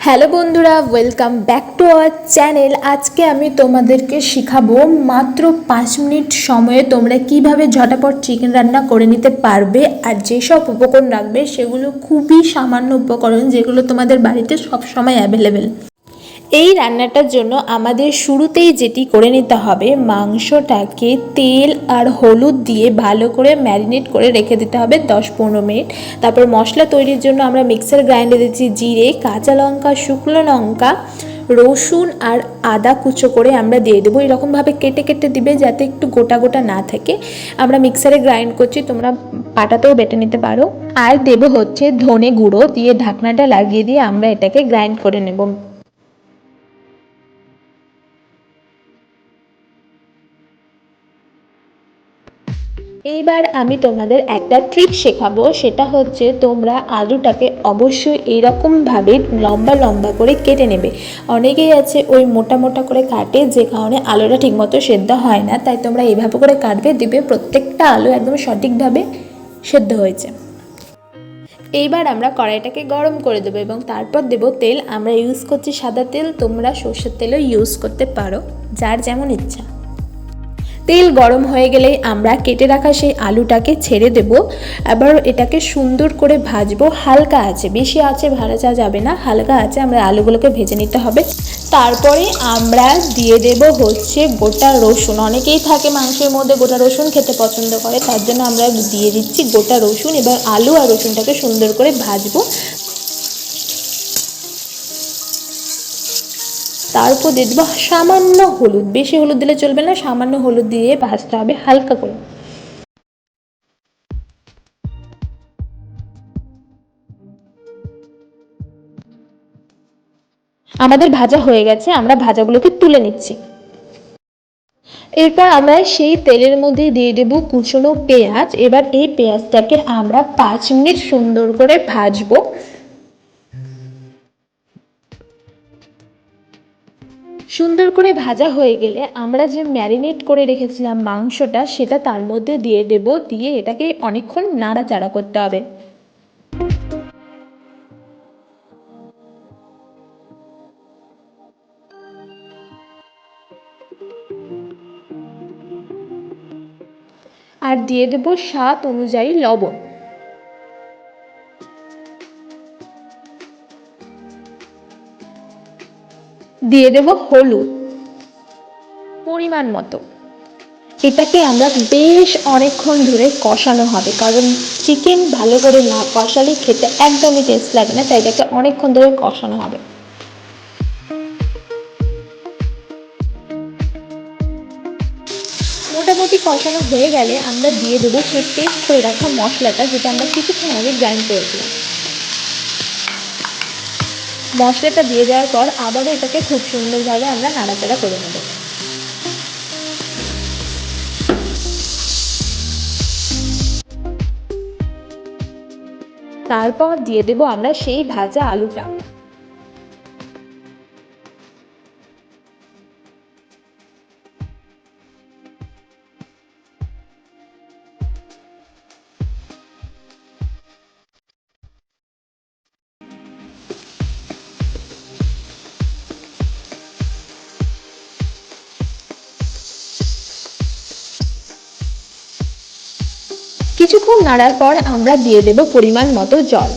Hello বন্ধুরা welcome back to our channel আজকে আমি তোমাদেরকে শেখাবো মাত্র পাঁচ মিনিট সময়ে তোমরা কীভাবে ঝটাপট চিকেন রান্না করে নিতে পারবে আর যেসব উপকরণ রাখবে সেগুলো খুবই সামান্য উপকরণ যেগুলো তোমাদের বাড়িতে সব সময় অ্যাভেলেবেল এই রান্নাটার জন্য আমাদের শুরুতেই যেটি করে নিতে হবে, মাংসটাকে তেল আর হলুদ দিয়ে ভালো করে ম্যারিনেট করে রেখে দিতে হবে দশ পনেরো মিনিট। তারপর মশলা তৈরির জন্য আমরা মিক্সার গ্রাইন্ডে দিচ্ছি জিরে, কাঁচা লঙ্কা, শুকনো লঙ্কা, রসুন আর আদা কুচো করে আমরা দিয়ে দেবো। এরকমভাবে কেটে কেটে দিবে যাতে একটু গোটা গোটা না থাকে। আমরা মিক্সারে গ্রাইন্ড করছি, তোমরা পাটাতেও বেটে নিতে পারো। আর দেবো হচ্ছে ধনে গুঁড়ো দিয়ে ঢাকনাটা লাগিয়ে দিয়ে আমরা এটাকে গ্রাইন্ড করে নেব। এইবার আমি তোমাদের একটা ট্রিক শেখাবো, সেটা হচ্ছে তোমরা আলুটাকে অবশ্যই এরকমভাবে লম্বা লম্বা করে কেটে নেবে। অনেকেই আছে ওই মোটা মোটা করে কাটে, যে কারণে আলুটা ঠিকমতো সেদ্ধ হয় না, তাই তোমরা এইভাবে করে কাটবে দিবে প্রত্যেকটা আলু একদম সঠিকভাবে সেদ্ধ হয়েছে। এইবার আমরা কড়াইটাকে গরম করে দেবো এবং তারপর দেবো তেল। আমরা ইউজ করছি সাদা তেল, তোমরা সর্ষের তেলও ইউজ করতে পারো, যার যেমন ইচ্ছা। তেল গরম হয়ে গেলেই আমরা কেটে রাখা সেই আলুটাকে ছেড়ে দেব। এবার এটাকে সুন্দর করে ভাজবো। হালকা আছে, বেশি আছে, ভাজা যাবে না। হালকা আছে, আমরা আলুগুলোকে ভেজে নিতে হবে। তারপরে আমরা দিয়ে দেব হচ্ছে গোটা রসুন। অনেকেই থাকে মাংসের মধ্যে গোটা রসুন খেতে পছন্দ করে, তার জন্য আমরা দিয়ে দিচ্ছি গোটা রসুন। এবার আলু আর রসুনটাকে সুন্দর করে ভাজবো। তারপর দিয়ে দেবো সামান্য হলুদ। বেশি হলুদ দিলে চলবে না, সামান্য হলুদ দিয়ে ভাজতে হবে হালকা করে। আমাদের ভাজা হয়ে গেছে, আমরা ভাজাগুলোকে তুলে নিচ্ছি। এরপর আমরা সেই তেলের মধ্যে দিয়ে দেবো কুচনো পেঁয়াজ। এবার এই পেঁয়াজটাকে আমরা পাঁচ মিনিট সুন্দর করে ভাজবো। সুন্দর করে ভাজা হয়ে গেলে আমরা যে ম্যারিনেট করে রেখেছিলাম মাংসটা, সেটা তার মধ্যে দিয়ে দেব, দিয়ে এটাকে অনেকক্ষণ নাড়াচাড়া করতে হবে। আর দিয়ে দেব স্বাদ অনুযায়ী লবণ। দিয়ে দেব হলুদ। পরিমাণ মতো। এটাকে আমরা বেশ অনেকক্ষণ ধরে কষানো হবে, কারণ চিকেন ভালো করে না কষালে খেতে একদমই টেস্ট লাগে না, তাই এটাকে অনেকক্ষণ ধরে কষানো হবে। মোটামুটি কষানো হয়ে গেলে আমরা দিয়ে দেবো সেই পেস্ট করে রাখা মশলাটা, যেটা আমরা কিছুক্ষণ আগে গ্রাইন্ড করেছিলাম। মশলাটা দিয়ে দেওয়ার পর আবারও এটাকে খুব সুন্দরভাবে আমরা নাড়াচাড়া করে নেব। তারপর দিয়ে দেব আমরা সেই ভাজা আলুটা। কিছুক্ষণ নাড়ার পর আমরা দিয়ে দেব পরিমাণ মতো জল।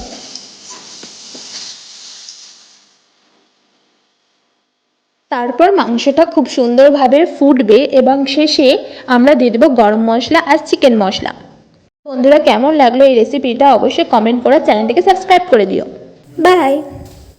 তারপর মাংসটা খুব সুন্দরভাবে ফুটবে এবং শেষে আমরা দিয়ে দেবো গরম মশলা আর চিকেন মশলা। বন্ধুরা, কেমন লাগল এই রেসিপিটা অবশ্যই কমেন্ট করে চ্যানেলটিকে সাবস্ক্রাইব করে দিও। বাই